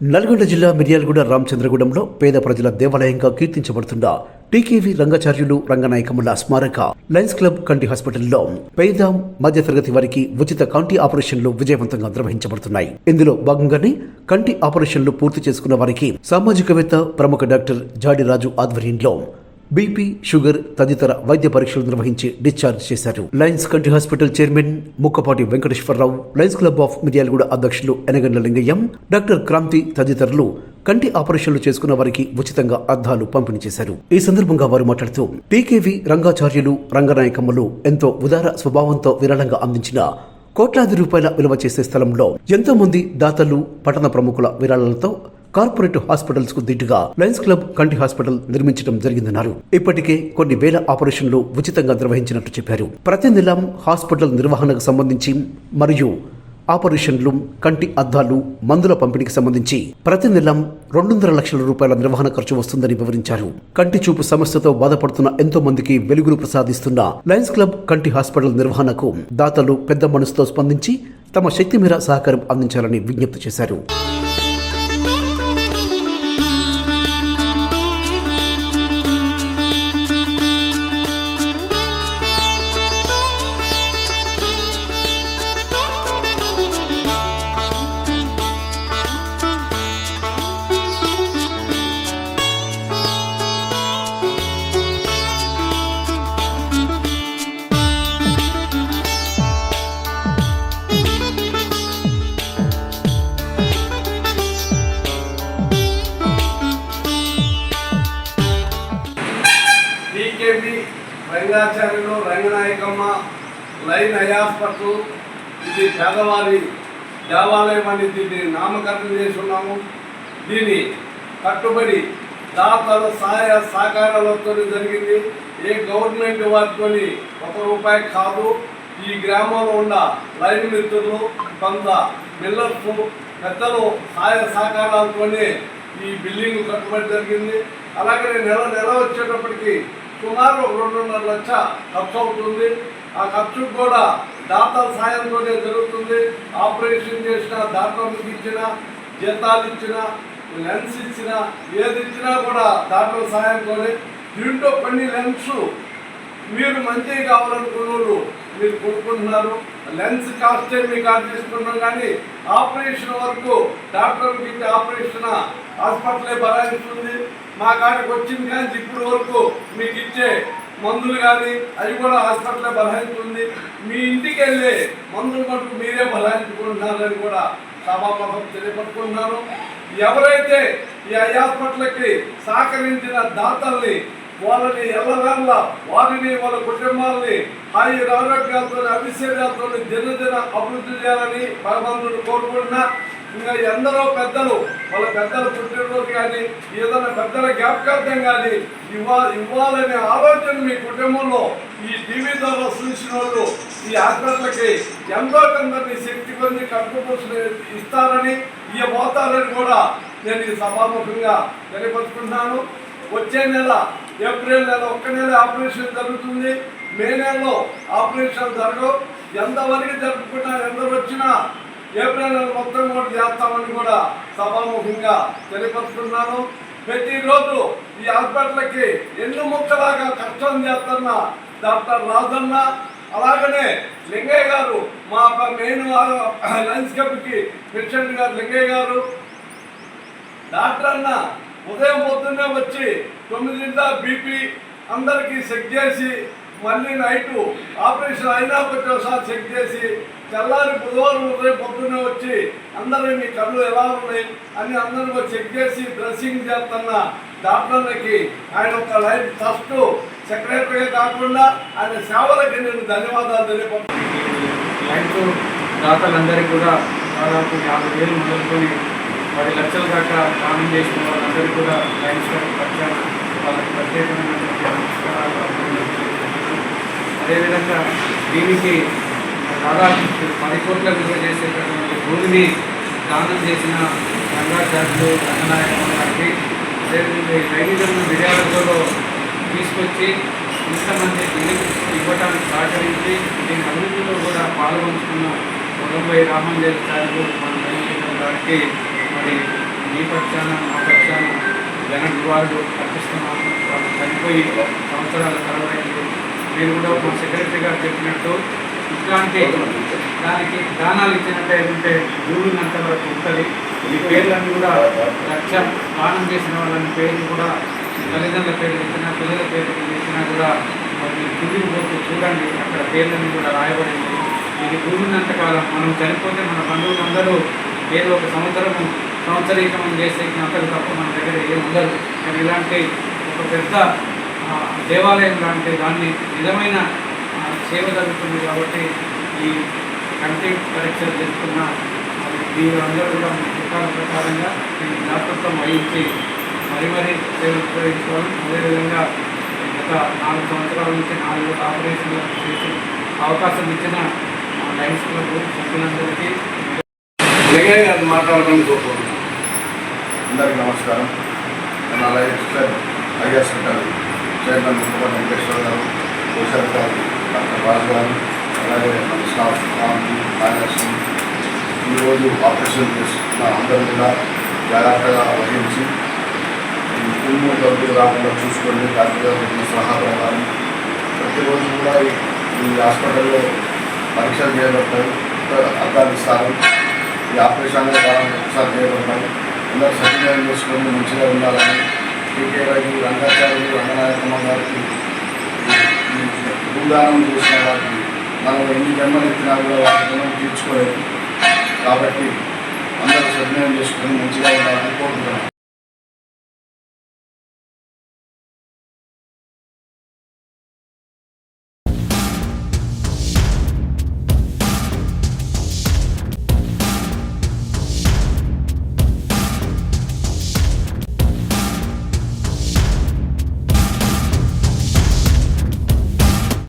నల్గొండ జిల్లా మిర్యాలగూడ రామచంద్రగూడెంలో పేద ప్రజల దేవాలయంగా కీర్తించబడుతున్న టీకేవి రంగాచార్యులు రంగనాయకముల స్మారక లయన్స్ క్లబ్ కంటి హాస్పిటల్లో పేద మధ్యతరగతి వారికి ఉచిత కంటి ఆపరేషన్లు విజయవంతంగా నిర్వహించబడుతున్నాయి. ఇందులో భాగంగానే కంటి ఆపరేషన్లు పూర్తి చేసుకున్న వారికి సామాజికవేత్త ప్రముఖ డాక్టర్ జాడిరాజు ఆధ్వర్యంలో బీపీ షుగర్ తదితర వైద్య పరీక్షలు నిర్వహించి డిశ్చార్జ్ చేశారు. లయన్స్ కంటి hospital chairman Mukkapati Venkateswararao Lions club of Miryalaguda అధ్యక్షులు ఎనగండ్ల లింగయ్యం డాక్టర్ క్రాంతి తదితరులు కంటి ఆపరేషన్లు చేసుకున్న వారికి ఉచితంగా అద్దాలు పంపిణీ చేశారు. ఈ సందర్భంగా వారు మాట్లాడుతూ టీకేవి రంగాచార్యులు రంగనాయకమ్మలు ఎంతో ఉదార స్వభావంతో విరళంగా అందించిన కోట్లాది రూపాయల విలువ చేసే స్థలంలో ఎంతో మంది దాతలు పట్టణ ప్రముఖుల విరాళాలతో కార్పొరేట్ హాస్పిటల్స్కు దిట్టుగా లయన్స్ క్లబ్ కంటి హాస్పిటల్ నిర్మించడం జరిగిందన్నారు. ఇప్పటికే కొన్ని వేల ఆపరేషన్లు ఉచితంగా నిర్వహించినట్టు చెప్పారు. ప్రతి నెల హాస్పిటల్ నిర్వహణకు సంబంధించి మరియు ఆపరేషన్లు కంటి అద్దాలు మందుల పంపిణీకి సంబంధించి ప్రతి నెల రెండున్నర లక్షల రూపాయల నిర్వహణ ఖర్చు వస్తుందని వివరించారు. కంటి చూపు సమస్యతో బాధపడుతున్న ఎంతో మందికి వెలుగులు ప్రసాదిస్తున్న లయన్స్ క్లబ్ కంటి హాస్పిటల్ నిర్వహణకు దాతలు పెద్ద మనసుతో స్పందించి తమ శక్తి మేర సహకారం అందించాలని విజ్ఞప్తి చేశారు. రంగాచార్యులు రంగనాయకమ్మ లైన్ అయాస్పట్టు ఇది పేదవారి దేవాలయం అని దీన్ని నామకరణం చేసి ఉన్నాము దీని కట్టుబడి దాతల సహాయ సహకారాలతో జరిగింది. ఏ గవర్నమెంట్ వారితో ఒక రూపాయి కాదు. ఈ గ్రామంలో ఉన్న లైన్ మిత్రులు కొంత మిల్లర్స్ పెద్దలు సహాయ సహకారాలతోనే ఈ బిల్డింగ్ కట్టుబడి జరిగింది. అలాగే నెల నెల వచ్చేటప్పటికి సుమారు రెండున్నర లక్ష ఖర్చు అవుతుంది ఆ ఖర్చు కూడా దాతల సాయంతోనే జరుగుతుంది. ఆపరేషన్ చేసిన దాతలకు ఇచ్చిన జీతాలు ఇచ్చిన లెన్స్ ఇచ్చిన ఏది ఇచ్చినా కూడా దాతల సాయంతోనే. దీంట్లో కొన్ని లెన్స్ మీరు మంచిగా కావాలనుకున్న వాళ్ళు మీరు కొనుక్కుంటున్నారు. లెన్స్ కాస్టే మీకు ఆర్డర్ తీసుకున్నాం కానీ ఆపరేషన్ వరకు డాక్టర్కి ఇచ్చే ఆపరేషన్ హాస్పిటలే భరాయిస్తుంది మా కాడికి వచ్చింది కానీ ఇప్పుడు వరకు మీకు ఇచ్చే మందులు కానీ అవి కూడా హాస్పిటలే బలాయించుతుంది మీ ఇంటికి వెళ్ళి మందులు మటుకు మీరే బలాయించుకుంటున్నారని కూడా సభాపథం తెలియపట్టుకుంటున్నాను ఎవరైతే ఈ ఐ హాస్పిటల్కి సహకరించిన దాతల్ని వాళ్ళని ఎల్లవేళ్ళ వారిని వాళ్ళ కుటుంబాలని ఆయుర ఆరోగ్యాలతో అభిషేకాలతో దినదిన అభివృద్ధి చేయాలని పరమాత్మను కోరుకుంటున్నా. ఇంకా ఎందరో పెద్దలు వాళ్ళ పెద్దల పుట్టినరోజు కానీ ఏదైనా పెద్దల జ్ఞాపకార్థం కానీ ఇవ్వ ఇవ్వాలనే ఆలోచన మీ కుటుంబంలో ఈ టీవీ ద్వారా చూసిన వాళ్ళు ఈ హాస్పిటల్కి ఎంతో కొందరిని శక్తి కొన్ని కట్టుకోసం ఇస్తారని ఇవ్వబోతారని కూడా నేను ఈ సభాముఖంగా తెలియపరుచుకుంటున్నాను. వచ్చే నెల ఏప్రిల్ నెల ఒక్క నెల ఆపరేషన్ జరుగుతుంది. మే నెలలో ఆపరేషన్ జరగవు. ఎంతవరకు జరుపుకున్నా ఎందరు వచ్చినా ఏప్రిల్ నెల మొత్తం కూడా చేస్తామని కూడా సభాముఖంగా తెలియపరుస్తున్నాను ప్రతిరోజు ఈ హాస్పిటల్కి ఎన్ని ముక్కలాగా కష్టం చేస్తున్న డాక్టర్ రాజన్న అలాగనే లింగయ్య గారు మా మెయిన్ లైన్స్ కమిటీ ప్రెసిడెంట్ గారు లింగయ్య గారు. డాక్టర్ అన్న ఉదయం పొద్దున్నే వచ్చి తొమ్మిదింట బీపీ అందరికీ చెక్ చేసి మళ్ళీ నైటు ఆపరేషన్ అయినా ఒకసారి చెక్ చేసి తెల్లారి బుధవారం ఉదయం పొద్దున్నే వచ్చి అందరూ మీ కళ్ళు ఎలా ఉన్నాయి అని అందరూ చెక్ చేసి డ్రెస్సింగ్ చేస్తున్న డాక్టర్లకి ఆయన ఒక లైఫ్ ఫస్ట్ సెక్రటరీగా కాకుండా ఆయన సేవలకి నేను ధన్యవాదాలు తెలియపడుతున్నాను లైన్స్ దాతలందరికీ కూడా దాదాపు యాభై వేలు మొదలుకొని పది లక్షల దాకా దానం చేసిన వాళ్ళందరూ కూడా లైన్స్ పక్షాన వాళ్ళకి ప్రత్యేకమైనటువంటి నమస్కారాలు అదేవిధంగా దీనికి దాదాపు పది కోట్ల విలువ చేసేటటువంటి భూమిని దానం చేసిన రంగాచార్యులు రంగనాయకమ్మ గారికి అదేవిధంగా ఈ రైతులను విజయాలతో తీసుకొచ్చి ఇంతమంది దీనికి ఇవ్వడానికి సహకరించి దీని అభివృద్ధిలో కూడా పాల్గొంటున్న కొలంబై రామంజల్ గారు మన రైతు గారికి మరి మీ పక్షాన మా పక్షాన జన నివాళులు అర్పిస్తున్నాము. వాళ్ళు చనిపోయి సంవత్సరాల తరబడింది నేను కూడా మా సెక్రటరీ గారు చెప్పినట్టు ఇట్లాంటి దానికి దానాలు ఇచ్చినట్టు ఏంటంటే భూమినంత వరకు ఉంటుంది. ఈ పేర్లన్నీ కూడా లక్ష దానం చేసిన వాళ్ళని పేర్లు కూడా తల్లిదండ్రుల పేర్లు ఇచ్చినా పిల్లల పేర్లు ఇచ్చినా కూడా మరి కిందికి పోతే చూడండి అక్కడ పేర్లన్నీ కూడా రాయబడింది. ఇది భూమినంత కాలం మనం చనిపోతే మన బంధువులందరూ ఏదో ఒక సంవత్సరం సంవత్సరీకం చేసే అంతకు తప్ప మన దగ్గర ఏం ఉండదు. కానీ ఇలాంటి ఒక పెద్ద దేవాలయం లాంటి దాన్ని నిజమైన సేవ జరుగుతుంది కాబట్టి ఈ కంటెంట్ పరీక్షలు చేస్తున్న మరి అందరూ కూడా మీ చిత్రాల ప్రకారంగా ఈ జ్ఞాపకత్వం వహించి మరీ మరి సేవలు ఉపయోగించుకోవాలి. అదేవిధంగా గత నాలుగు సంవత్సరాల నుంచి నాలుగు ఆపరేషన్లు చేసి అవకాశం ఇచ్చిన ఆ, క్లబ్ సభ్యులందరికీ జగన్ గారు మాట్లాడడం కోరుకుంటున్నాను అందరికీ నమస్కారం. నేను అలాగే క్లబ్ ఐ హాస్పిటల్ చైర్మన్ ముఖ్యమంత్రి వెంకటేశ్వర గారు కోశార్ గారు డాక్టర్ రాజు గారు అలాగే మన స్టాఫ్ రామ్జీ నాగలక్ష్మి ఈరోజు ఆపరేషన్ చేస్తున్న అందరూ కూడా జాగ్రత్తగా వహించి ఈ కుటుంబం డబ్బులు రాకుండా చూసుకొని డాక్టర్ గారు చెప్పిన ప్రతిరోజు కూడా ఈ- ఈ హాస్పిటల్లో పరీక్షలు చేయబడతాయి అర్థాలు ఇస్తారు. ఈ ఆపరేషన్ వారానికి ఒకసారి అందరూ సద్వినియోగం చేసుకొని మంచిగా ఉండాలని టీకే గారికి రంగాచార్యులు రంగనాయకమ్మ గారికి భూదానం చేసిన వారికి మనం ఎన్ని జన్మలు ఎత్తినా కూడా వాటి తీర్చుకోలేదు. కాబట్టి అందరూ సద్వినియోగం చేసుకొని మంచిగా ఉండాలని కోరుకుంటున్నాం.